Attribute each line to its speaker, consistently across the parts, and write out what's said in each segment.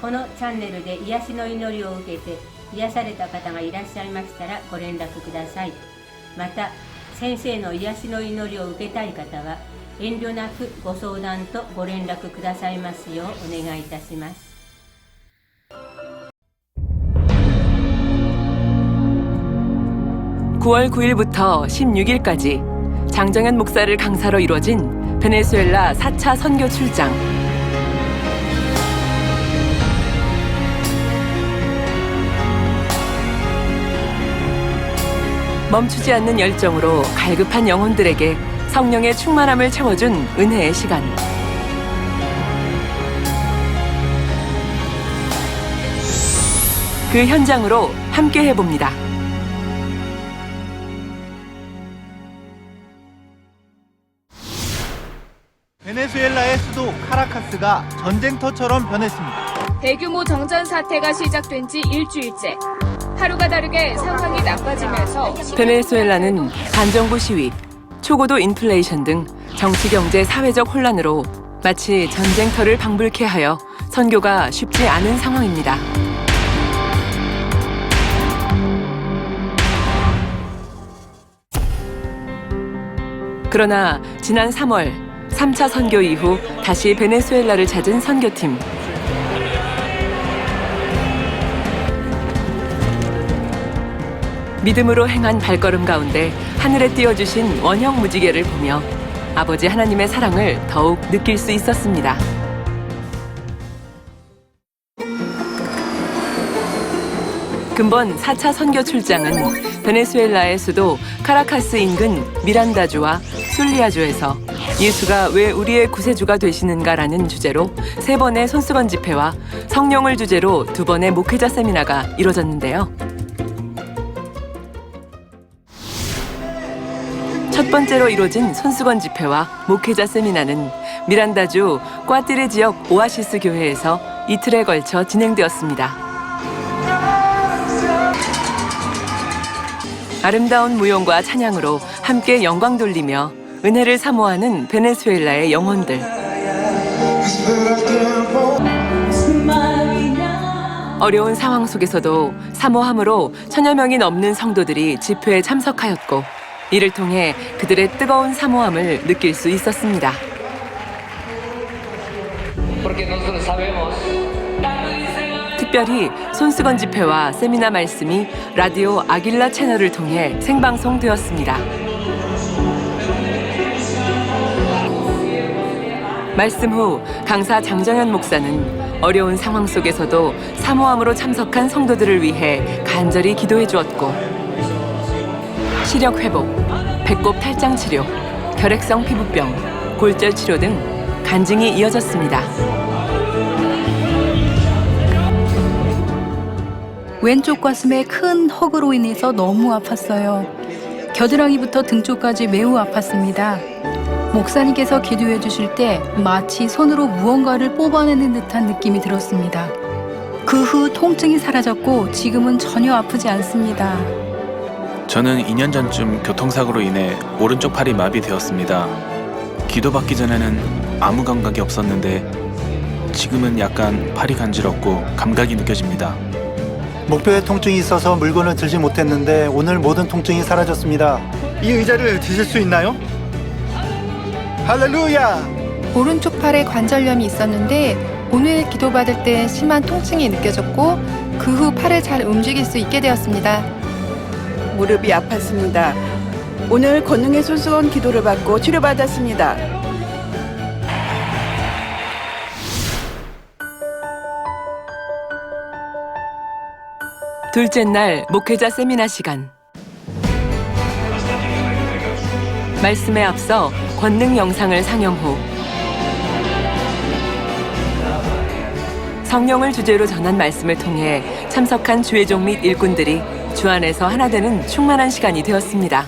Speaker 1: このチャンネルで癒しの祈りを受けて癒された方がいらっしゃいましたらご連絡くださいまた先生の癒しの祈りを受けたい方は遠慮なくご相談とご連絡くださいますようお願いいたします
Speaker 2: 9월 9일부터 16일까지 장정현 목사를 강사로 이뤄진 베네수엘라 4차 선교 출장. 멈추지 않는 열정으로 갈급한 영혼들에게 성령의 충만함을 채워준 은혜의 시간. 그 현장으로 함께 해봅니다.
Speaker 3: 베네수엘라의 수도 카라카스가 전쟁터처럼 변했습니다.
Speaker 4: 대규모 정전 사태가 시작된 지 일주일째. 하루가 다르게 상황이 나빠지면서
Speaker 2: 베네수엘라는 반정부 시위, 초고도 인플레이션 등 정치, 경제, 사회적 혼란으로 마치 전쟁터를 방불케 하여 선교가 쉽지 않은 상황입니다. 그러나 지난 3월 3차 선교 이후 다시 베네수엘라를 찾은 선교팀. 믿음으로 행한 발걸음 가운데 하늘에 띄워주신 원형 무지개를 보며 아버지 하나님의 사랑을 더욱 느낄 수 있었습니다. 근본 4차 선교 출장은 베네수엘라의 수도 카라카스 인근 미란다주와 술리아주에서 예수가 왜 우리의 구세주가 되시는가라는 주제로 세 번의 손수건 집회와 성령을 주제로 두 번의 목회자 세미나가 이뤄졌는데요. 첫 번째로 이뤄진 손수건 집회와 목회자 세미나는 미란다주 꽈띠레 지역 오아시스 교회에서 이틀에 걸쳐 진행되었습니다. 아름다운 무용과 찬양으로 함께 영광 돌리며 은혜를 사모하는 베네수엘라의 영혼들. 어려운 상황 속에서도 사모함으로 천여 명이 넘는 성도들이 집회에 참석하였고 이를 통해 그들의 뜨거운 사모함을 느낄 수 있었습니다. 특별히 손수건 집회와 세미나 말씀이 라디오 아길라 채널을 통해 생방송되었습니다. 말씀 후 강사 장정현 목사는 어려운 상황 속에서도 사모함으로 참석한 성도들을 위해 간절히 기도해 주었고 시력 회복, 배꼽 탈장 치료, 결핵성 피부병, 골절 치료 등 간증이 이어졌습니다.
Speaker 5: 왼쪽 가슴에 큰 헉으로 인해서 너무 아팠어요. 겨드랑이부터 등 쪽까지 매우 아팠습니다. 목사님께서 기도해 주실 때 마치 손으로 무언가를 뽑아내는 듯한 느낌이 들었습니다. 그 후 통증이 사라졌고 지금은 전혀 아프지 않습니다.
Speaker 6: 저는 2년 전쯤 교통사고로 인해 오른쪽 팔이 마비되었습니다. 기도받기 전에는 아무 감각이 없었는데 지금은 약간 팔이 간지럽고 감각이 느껴집니다.
Speaker 3: 목뼈에 통증이 있어서 물건을 들지 못했는데 오늘 모든 통증이 사라졌습니다. 이 의자를 드실 수 있나요? 할렐루야!
Speaker 7: 오른쪽 팔에 관절염이 있었는데 오늘 기도받을 때 심한 통증이 느껴졌고 그 후 팔을 잘 움직일 수 있게 되었습니다.
Speaker 8: 무릎이 아팠습니다. 오늘 권능의 손수건 기도를 받고 치료받았습니다.
Speaker 2: 둘째 날 목회자 세미나 시간. 말씀에 앞서 권능 영상을 상영 후 성령을 주제로 전한 말씀을 통해 참석한 주회종 및 일꾼들이 주 안에서 하나 되는 충만한 시간이 되었습니다.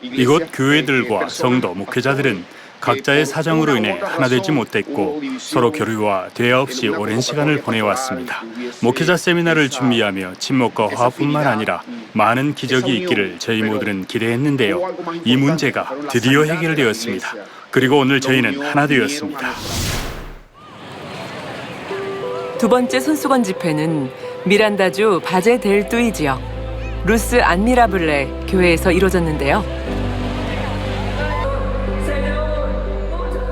Speaker 9: 이곳 교회들과 성도 목회자들은 각자의 사정으로 인해 하나 되지 못했고 서로 교류와 대화 없이 오랜 시간을 보내왔습니다. 목회자 세미나를 준비하며 친목과 화합뿐만 아니라 많은 기적이 있기를 저희 모두는 기대했는데요. 이 문제가 드디어 해결되었습니다. 그리고 오늘 저희는 하나 되었습니다.
Speaker 2: 두 번째 손수건 집회는 미란다주 바제 델 뚜이 지역 루스 안미라블레 교회에서 이뤄졌는데요.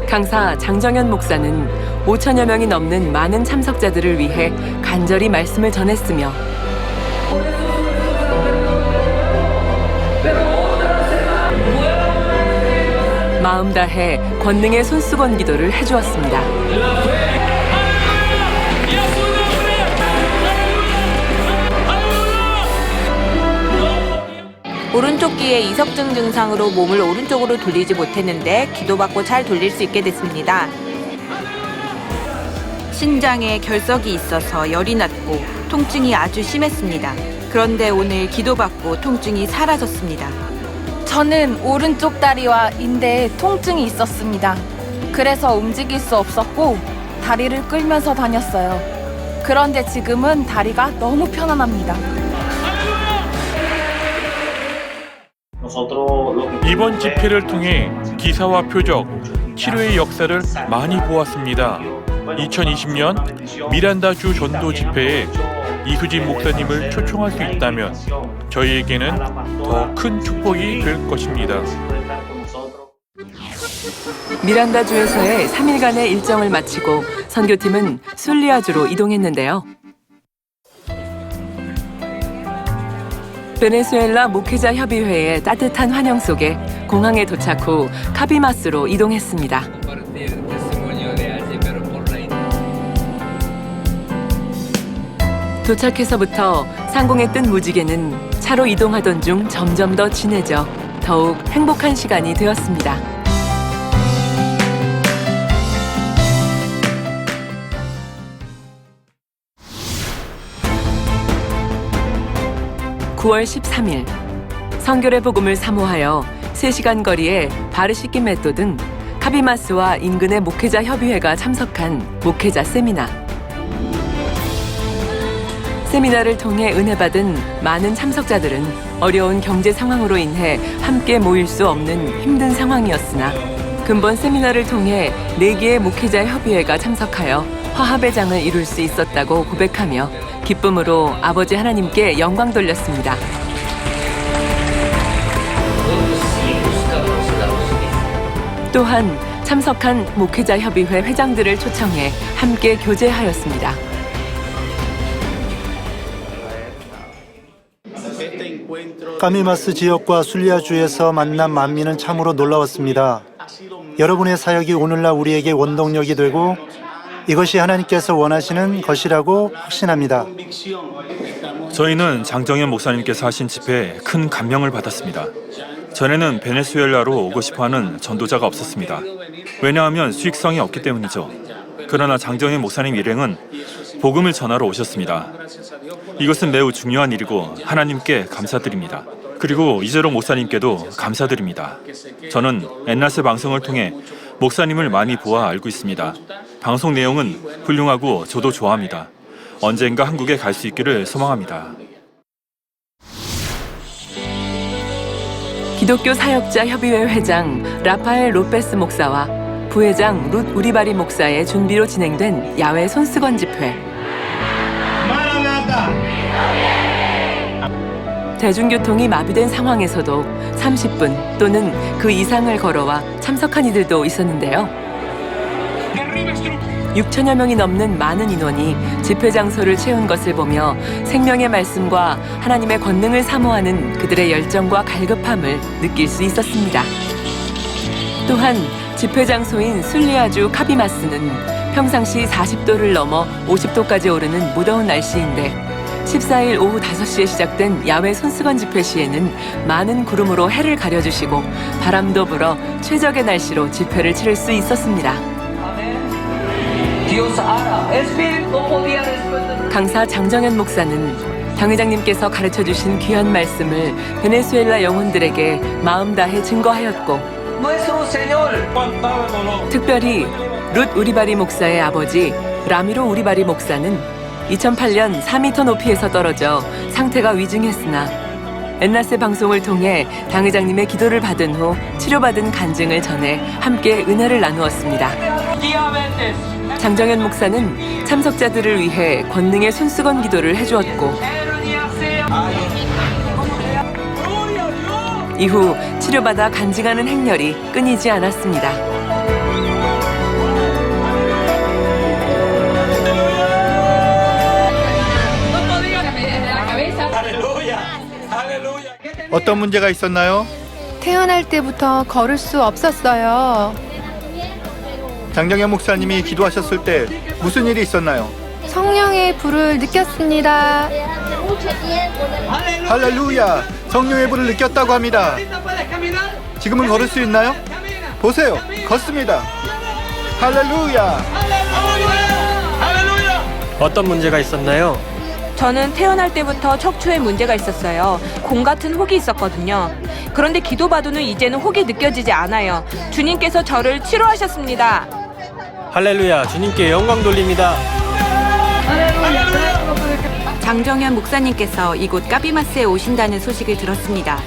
Speaker 2: 강사 장정현 목사는 5천여 명이 넘는 많은 참석자들을 위해 간절히 말씀을 전했으며 마음 다해 권능의 손수건 기도를 해주었습니다.
Speaker 10: 오른쪽 귀에 이석증 증상으로 몸을 오른쪽으로 돌리지 못했는데 기도받고 잘 돌릴 수 있게 됐습니다. 신장에 결석이 있어서 열이 났고 통증이 아주 심했습니다. 그런데 오늘 기도받고 통증이 사라졌습니다.
Speaker 11: 저는 오른쪽 다리와 인대에 통증이 있었습니다. 그래서 움직일 수 없었고 다리를 끌면서 다녔어요. 그런데 지금은 다리가 너무 편안합니다.
Speaker 12: 이번 집회를 통해 기사와 표적, 치료의 역사를 많이 보았습니다. 2020년 미란다주 전도 집회에 이수진 목사님을 초청할 수 있다면 저희에게는 더 큰 축복이 될 것입니다.
Speaker 2: 미란다주에서의 3일간의 일정을 마치고 선교팀은 술리아주로 이동했는데요. 베네수엘라 목회자 협의회의 따뜻한 환영 속에 공항에 도착 후 카비마스로 이동했습니다. 도착해서부터 상공에 뜬 무지개는 차로 이동하던 중 점점 더 진해져 더욱 행복한 시간이 되었습니다. (9월 13일) 성결의 복음을 사모하여 3시간 거리의 바르시키 메토 등 카비마스와 인근의 목회자 협의회가 참석한 목회자 세미나. 세미나를 통해 은혜 받은 많은 참석자들은 어려운 경제 상황으로 인해 함께 모일 수 없는 힘든 상황이었으나 근본 세미나를 통해 4개의 목회자 협의회가 참석하여 화합의 장을 이룰 수 있었다고 고백하며 기쁨으로 아버지 하나님께 영광 돌렸습니다. 또한 참석한 목회자 협의회 회장들을 초청해 함께 교제하였습니다.
Speaker 3: 까미마스 지역과 술리아주에서 만난 만민은 참으로 놀라웠습니다. 여러분의 사역이 오늘날 우리에게 원동력이 되고 이것이 하나님께서 원하시는 것이라고 확신합니다.
Speaker 12: 저희는 장정현 목사님께서 하신 집회에 큰 감명을 받았습니다. 전에는 베네수엘라로 오고 싶어하는 전도자가 없었습니다. 왜냐하면 수익성이 없기 때문이죠. 그러나 장정현 목사님 일행은 복음을 전하러 오셨습니다. 이것은 매우 중요한 일이고 하나님께 감사드립니다. 그리고 이재로 목사님께도 감사드립니다. 저는 엔나스 방송을 통해 목사님을 많이 보아 알고 있습니다. 방송 내용은 훌륭하고 저도 좋아합니다. 언젠가 한국에 갈 수 있기를 소망합니다.
Speaker 2: 기독교 사역자 협의회 회장 라파엘 로페스 목사와 부회장 룻 우리바리 목사의 준비로 진행된 야외 손수건 집회. 대중교통이 마비된 상황에서도 30분 또는 그 이상을 걸어와 참석한 이들도 있었는데요. 6천여 명이 넘는 많은 인원이 집회 장소를 채운 것을 보며 생명의 말씀과 하나님의 권능을 사모하는 그들의 열정과 갈급함을 느낄 수 있었습니다. 또한 집회 장소인 술리아주 카비마스는 평상시 40도를 넘어 50도까지 오르는 무더운 날씨인데 14일 오후 5시에 시작된 야외 손수건 집회 시에는 많은 구름으로 해를 가려주시고 바람도 불어 최적의 날씨로 집회를 치를 수 있었습니다. 강사 장정현 목사는 당 회장님께서 가르쳐 주신 귀한 말씀을 베네수엘라 영혼들에게 마음 다해 증거하였고 특별히 룻 우리바리 목사의 아버지 라미로 우리바리 목사는 2008년 4m 높이에서 떨어져 상태가 위중했으나 엔나스 방송을 통해 당 회장님의 기도를 받은 후 치료받은 간증을 전해 함께 은혜를 나누었습니다. 장정현 목사는 참석자들을 위해 권능의 손수건 기도를 해주었고 이후 치료받아 간증하는 행렬이 끊이지 않았습니다.
Speaker 3: 어떤 문제가 있었나요?
Speaker 7: 태어날 때부터 걸을 수 없었어요.
Speaker 3: 장정현 목사님이 기도하셨을 때 무슨 일이 있었나요?
Speaker 7: 성령의 불을 느꼈습니다.
Speaker 3: 할렐루야! 성령의 불을 느꼈다고 합니다. 지금은 걸을 수 있나요? 보세요. 걷습니다. 할렐루야!
Speaker 13: 어떤 문제가 있었나요?
Speaker 10: 저는 태어날 때부터 척추에 문제가 있었어요. 공 같은 혹이 있었거든요. 그런데 기도받고는 이제는 혹이 느껴지지 않아요. 주님께서 저를 치료하셨습니다.
Speaker 13: 할렐루야, 주님께 영광 돌립니다.
Speaker 10: 장정현 목사님께서 이곳 까비마스에 오신다는 소식을 들었습니다.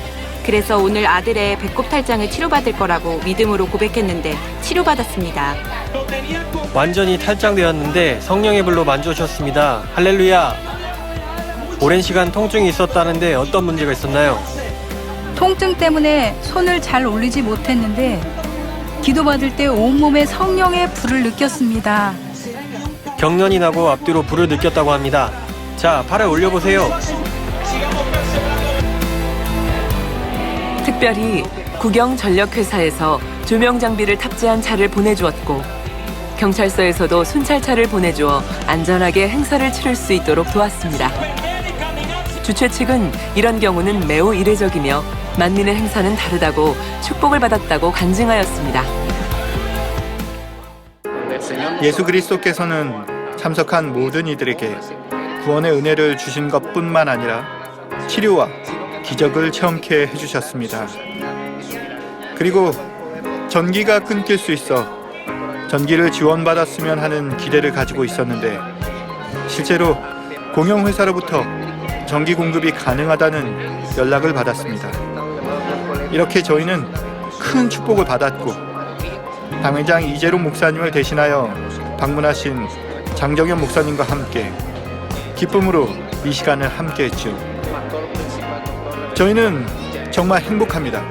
Speaker 10: 그래서 오늘 아들의 배꼽 탈장을 치료받을 거라고 믿음으로 고백했는데 치료받았습니다.
Speaker 13: 완전히 탈장되었는데 성령의 불로 만져주셨습니다. 할렐루야. 오랜 시간 통증이 있었다는데 어떤 문제가 있었나요?
Speaker 5: 통증 때문에 손을 잘 올리지 못했는데 기도받을 때 온몸에 성령의 불을 느꼈습니다.
Speaker 13: 경련이 나고 앞뒤로 불을 느꼈다고 합니다. 자, 팔을 올려보세요.
Speaker 2: 특별히 국영 전력회사에서 조명 장비를 탑재한 차를 보내주었고 경찰서에서도 순찰차를 보내주어 안전하게 행사를 치를 수 있도록 도왔습니다. 주최 측은 이런 경우는 매우 이례적이며 만민의 행사는 다르다고 축복을 받았다고 간증하였습니다.
Speaker 3: 예수 그리스도께서는 참석한 모든 이들에게 구원의 은혜를 주신 것뿐만 아니라 치료와 기적을 체험케 해주셨습니다. 그리고 전기가 끊길 수 있어 전기를 지원받았으면 하는 기대를 가지고 있었는데 실제로 공영회사로부터 전기 공급이 가능하다는 연락을 받았습니다. 이렇게 저희는 큰 축복을 받았고 당회장 이재룡 목사님을 대신하여 방문하신 장정현 목사님과 함께 기쁨으로 이 시간을 함께 했죠. 저희는 정말 행복합니다.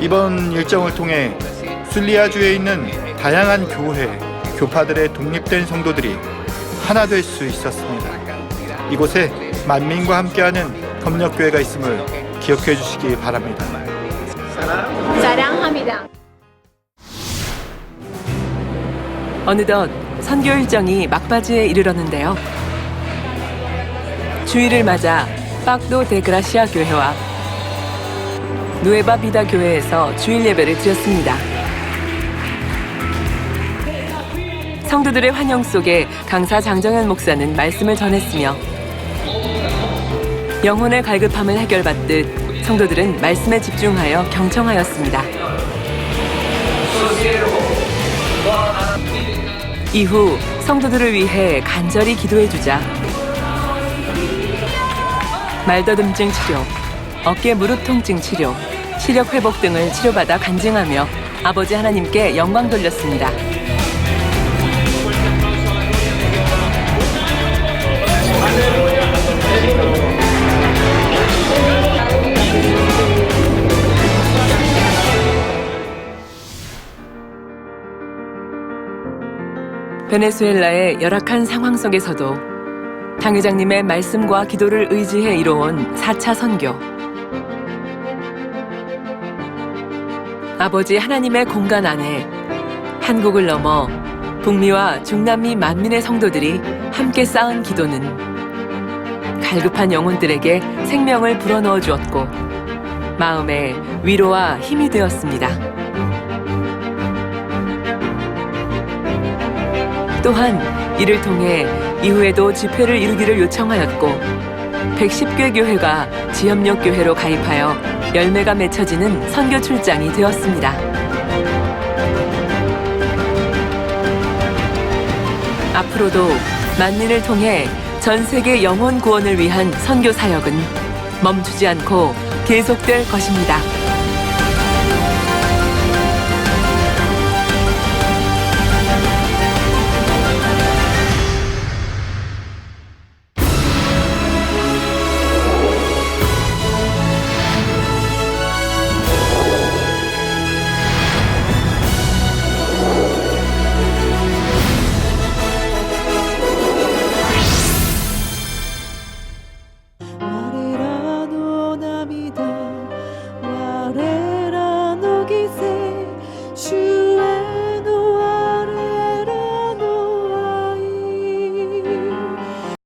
Speaker 3: 이번 일정을 통해 술리아주에 있는 다양한 교회, 교파들의 독립된 성도들이 하나 될 수 있었습니다. 이곳에 만민과 함께하는 협력교회가 있음을 기억해 주시기 바랍니다.
Speaker 1: 사랑합니다.
Speaker 2: 어느덧 선교 일정이 막바지에 이르렀는데요. 주일을 맞아 박도 데그라시아 교회와 누에바 비다 교회에서 주일 예배를 드렸습니다. 성도들의 환영 속에 강사 장정현 목사는 말씀을 전했으며 영혼의 갈급함을 해결받듯 성도들은 말씀에 집중하여 경청하였습니다. 이후 성도들을 위해 간절히 기도해 주자 말더듬증 치료, 어깨 무릎 통증 치료, 시력 회복 등을 치료받아 간증하며 아버지 하나님께 영광 돌렸습니다. 베네수엘라의 열악한 상황 속에서도 당 회장님의 말씀과 기도를 의지해 이뤄온 4차 선교. 아버지 하나님의 공간 안에 한국을 넘어 북미와 중남미 만민의 성도들이 함께 쌓은 기도는 갈급한 영혼들에게 생명을 불어넣어 주었고 마음에 위로와 힘이 되었습니다. 또한 이를 통해 이후에도 집회를 이루기를 요청하였고 110개 교회가 지협력 교회로 가입하여 열매가 맺혀지는 선교 출장이 되었습니다. 앞으로도 만민을 통해 전 세계 영혼 구원을 위한 선교 사역은 멈추지 않고 계속될 것입니다.